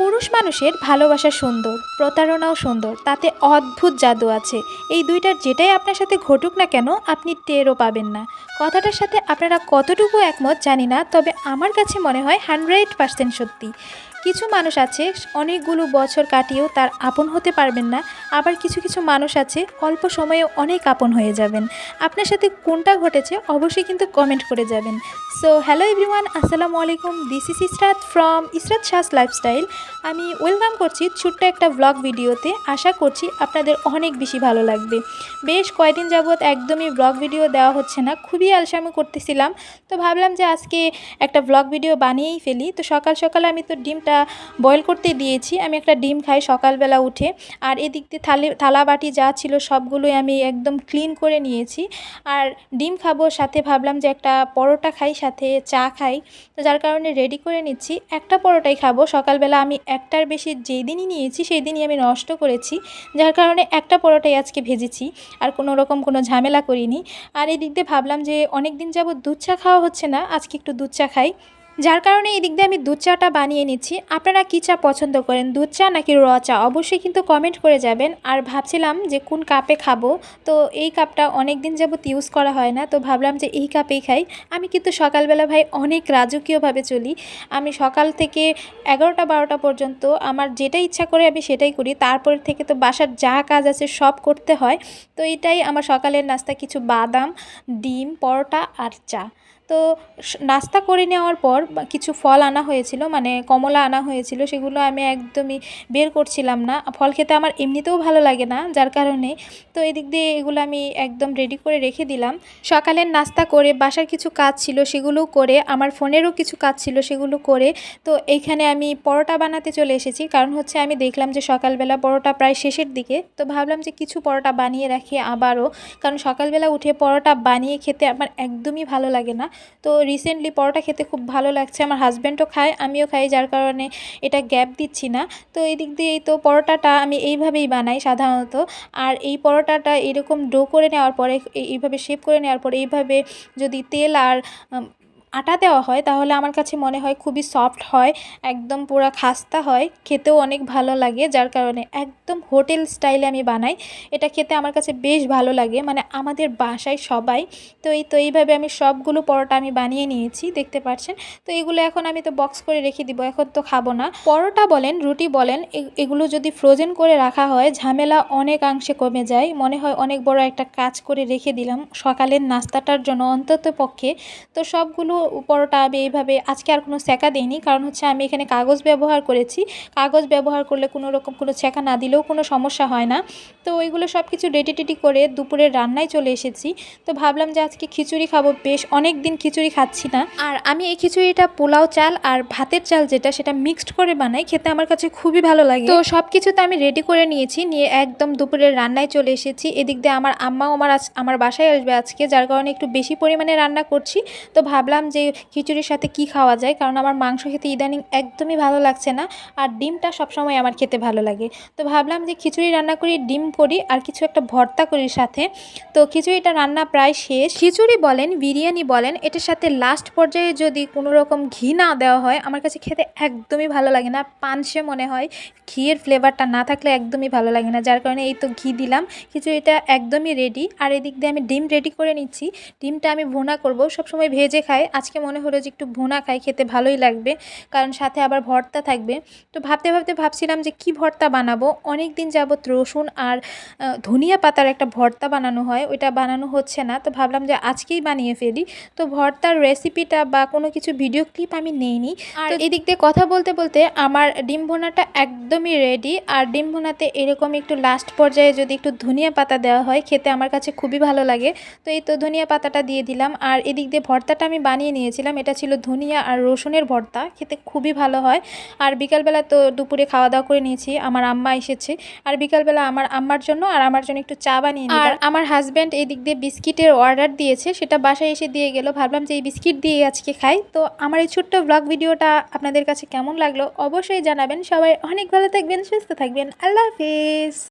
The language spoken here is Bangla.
পুরুষ মানুষের ভালোবাসা সুন্দর, প্রতারণাও সুন্দর, তাতে অদ্ভুত জাদু আছে। এই দুইটার যেটাই আপনার সাথে ঘটুক না কেন, আপনি টেরও পাবেন না। কথাটার সাথে আপনারা কতটুকু একমত জানি না, তবে আমার কাছে মনে হয় হান্ড্রেড পার্সেন্ট সত্যি। কিছু মানুষ আছে, অনেকগুলো বছর কাটিয়েও তার আপন হতে পারবেন না, আবার কিছু কিছু মানুষ আছে, অল্প সময়ে অনেক আপন হয়ে যাবেন। আপনার সাথে কোনটা ঘটেছে অবশ্যই কিন্তু কমেন্ট করে যাবেন। সো হ্যালো এভরিওয়ান আসসালামু আলাইকুম this is Israt from Israt শাস লাইফস্টাইল আমি ওয়েলকাম করছি ছোট্ট একটা ব্লগ ভিডিওতে আশা করছি আপনাদের অনেক বেশি ভালো লাগবে। বেশ কয়েকদিন যাবৎ একদমই ব্লগ ভিডিও দেওয়া হচ্ছে না, খুবই আলসামি করতেছিলাম। তো ভাবলাম যে আজকে একটা ব্লগ ভিডিও বানিয়েই ফেলি। তো সকাল সকাল আমি তো ডিমটা বয়েল করতে দিয়েছি। আমি একটা ডিম খাই সকালবেলা উঠে। আর এদিক দিয়ে থালে, থালা বাটি যা ছিল সবগুলোই আমি একদম ক্লিন করে নিয়েছি। আর ডিম খাব সাথে ভাবলাম যে একটা পরোটা খাই, সাথে চা খাই। তো যার কারণে রেডি করে নিচ্ছি। একটা পরোটাই খাব। সকালবেলা আমি একটার বেশি যেই দিনই নিয়েছি সেই দিনই আমি নষ্ট করেছি। যার কারণে একটা পরোটাই আজকে ভেজেছি। আর কোনো রকম কোনো ঝামেলা করিনি। আর এই দিক দিয়ে ভাবলাম যে অনেক দিন যাবত দুধ চা খাওয়া হচ্ছে না, আজকে একটু দুধ চা খাই। যার কারণে এই দিক দিয়ে আমি দুধ চাটা বানিয়ে নিচ্ছি। আপনারা কী চা পছন্দ করেন? দুধ চা নাকি র চা? অবশ্যই কিন্তু কমেন্ট করে যাবেন। আর ভাবছিলাম যে কোন কাপে খাব? তো এই কাপটা অনেক দিন যাবত ইউজ করা হয় না। তো ভাবলাম যে এই কাপেই খাই। আমি কিন্তু সকালবেলা ভাই অনেক রাজকীয়ভাবে চলি। আমি সকাল থেকে এগারোটা, বারোটা পর্যন্ত আমার যেটা ইচ্ছা করে আমি সেটাই করি। তারপর থেকে তো বাসার যা কাজ আছে সব করতে হয়। তো এটাই আমার সকালের নাস্তা। কিছু বাদাম, ডিম, পরোটা আর চা। তো নাস্তা করে নেওয়ার পর কিছু ফল আনা হয়েছিল মানে কমলা আনা হয়েছিল, সেগুলো আমি একদমই বের করছিলাম না। ফল খেতে আমার এমনিতেও ভালো লাগে না, যার কারণে তো এদিক দিয়ে এগুলো আমি একদম রেডি করে রেখে দিলাম। সকালের নাস্তা করে বাসার কিছু কাজ ছিল, সেগুলো করে, আমার ফোনেরও কিছু কাজ ছিল, সেগুলো করে তো এইখানে আমি পরোটা বানাতে চলে এসেছি। কারণ হচ্ছে আমি দেখলাম যে সকালবেলা পরোটা প্রায় শেষের দিকে, তো ভাবলাম যে কিছু পরোটা বানিয়ে রাখি আবারও। কারণ সকালবেলা উঠে পরোটা বানিয়ে খেতে আমার একদমই ভালো লাগে না। তো রিসেন্টলি পরোটা খেতে খুব ভালো লাগছে, আমার হাজব্যান্ডও খায়, আমিও খাই, যার কারণে এটা গ্যাপ দিচ্ছি না। তো এই দিক দিয়েই তো পরোটাটা আমি এইভাবেই বানাই সাধারণত। আর এই পরোটাটা এরকম ডো করে নেওয়ার পরে, এই- এইভাবে শেপ করে নেওয়ার পরে, এইভাবে যদি তেল আর আটা দেওয়া হয়, তাহলে আমার কাছে মনে হয় খুবই সফট হয়, একদম পুরো খাস্তা হয়, খেতেও অনেক ভালো লাগে, যার কারণে একদম হোটেল স্টাইলে আমি বানাই, এটা খেতে আমার কাছে বেশ ভালো লাগে মানে আমাদের বাসায় সবাই, তো এই, তো এইভাবে আমি সবগুলো পরোটা আমি বানিয়ে নিয়েছি, দেখতে পাচ্ছেন তো এগুলো এখন আমি তো বক্স করে রেখে দিব, এখন তো খাব না। পরোটা বলেন, রুটি বলেন এগুলো যদি ফ্রোজেন করে রাখা হয়, ঝামেলা অনেকাংশে কমে যায়, মনে হয় অনেক বড় একটা কাজ করে রেখে দিলাম, সকালের নাস্তাটার জন্য অন্তত পক্ষে তো সবগুলো পরোটা আমি এইভাবে আজকে আর কোনো সেকা দিইনি। কারণ হচ্ছে আমি এখানে কাগজ ব্যবহার করেছি। কাগজ ব্যবহার করলে কোনো রকম কোনো ছেঁকা না দিলেও কোনো সমস্যা হয় না। তো ওইগুলো সব কিছু রেডি টেডি করে দুপুরের রান্নায় চলে এসেছি। তো ভাবলাম যে আজকে খিচুড়ি খাব। বেশ অনেক দিন খিচুড়ি খাচ্ছি না। আর আমি এই খিচুড়িটা পোলাও চাল আর ভাতের চাল যেটা, সেটা মিক্সড করে বানাই। খেতে আমার কাছে খুবই ভালো লাগে। তো সব কিছু তো আমি রেডি করে নিয়েছি। নিয়ে একদম দুপুরের রান্নায় চলে এসেছি। এদিক দিয়ে আমার আম্মাও আমার আমার বাসায় আসবে আজকে, যার কারণে একটু বেশি পরিমাণে রান্না করছি। তো ভাবলাম যে খিচুড়ির সাথে কি খাওয়া যায়, কারণ আমার মাংস খেতে ইদানিং একদমই ভালো লাগছে না আর ডিমটা সবসময় আমার খেতে ভালো লাগে। তো ভাবলাম যে খিচুড়ি রান্না করি, ডিম করি আর কিছু একটা ভর্তা করি সাথে। তো খিচুড়িটা রান্না প্রায় শেষ। খিচুড়ি বলেন, বিরিয়ানি বলেন, এটার সাথে লাস্ট পর্যায়ে যদি কোনো রকম ঘি না দেওয়া হয়, আমার কাছে খেতে একদমই ভালো লাগে না, পানসে মনে হয়। ঘিয়ের ফ্লেভারটা না থাকলে একদমই ভালো লাগে না, যার কারণে এই তো ঘি দিলাম। খিচুড়িটা একদমই রেডি আর এদিক দিয়ে আমি ডিম রেডি করে নিচ্ছি। ডিমটা আমি ভুনা করব, সবসময় ভেজে খাই আজকে মনে হলো যে একটু ভুনা খাই খেতে ভালোই লাগবে। কারণ সাথে আবার ভর্তা থাকবে। তো ভাবতে ভাবতে ভাবছিলাম যে কি ভর্তা বানাবো? অনেক দিন যাবত রসুন আর ধনিয়া পাতার একটা ভর্তা বানানো হয় ওইটা বানানো হচ্ছে না। তো ভাবলাম যে আজকেই বানিয়ে ফেলি। তো ভর্তার রেসিপিটা বা কোনো কিছু ভিডিও ক্লিপ আমি নেইনি। আর এদিক দিয়ে কথা বলতে বলতে আমার ডিম ভোনাটা একদমই রেডি আর ডিম ভুনাতে এরকম একটু লাস্ট পর্যায়ে যদি একটু ধনিয়া পাতা দেওয়া হয় খেতে আমার কাছে খুবই ভালো লাগে। তো এই তো ধনিয়া পাতাটা দিয়ে দিলাম। আর এদিক দিয়ে ভর্তাটা আমি বানিয়ে নিয়েছিলাম। এটা ছিল ধনিয়া আর রসুনের ভর্তা। খেতে খুবই ভালো হয়। আর বিকালবেলা তো দুপুরে খাওয়া দাওয়া করে নিয়েছি। আমার আম্মা এসেছে। আর বিকালবেলা আমার আম্মার জন্য আর আমার জন্য একটু চা বানিয়ে আর আমার হাজব্যান্ড এই দিক দিয়ে বিস্কিটের অর্ডার দিয়েছে। সেটা বাসায় এসে দিয়ে গেল। ভাবলাম যে এই বিস্কিট দিয়ে আজকে খাই। তো আমার এই ছোট্ট ব্লগ ভিডিওটা আপনাদের কাছে কেমন লাগল অবশ্যই জানাবেন। সবাই অনেক ভালো থাকবেন, সুস্থ থাকবেন। আল্লাহ হাফিজ।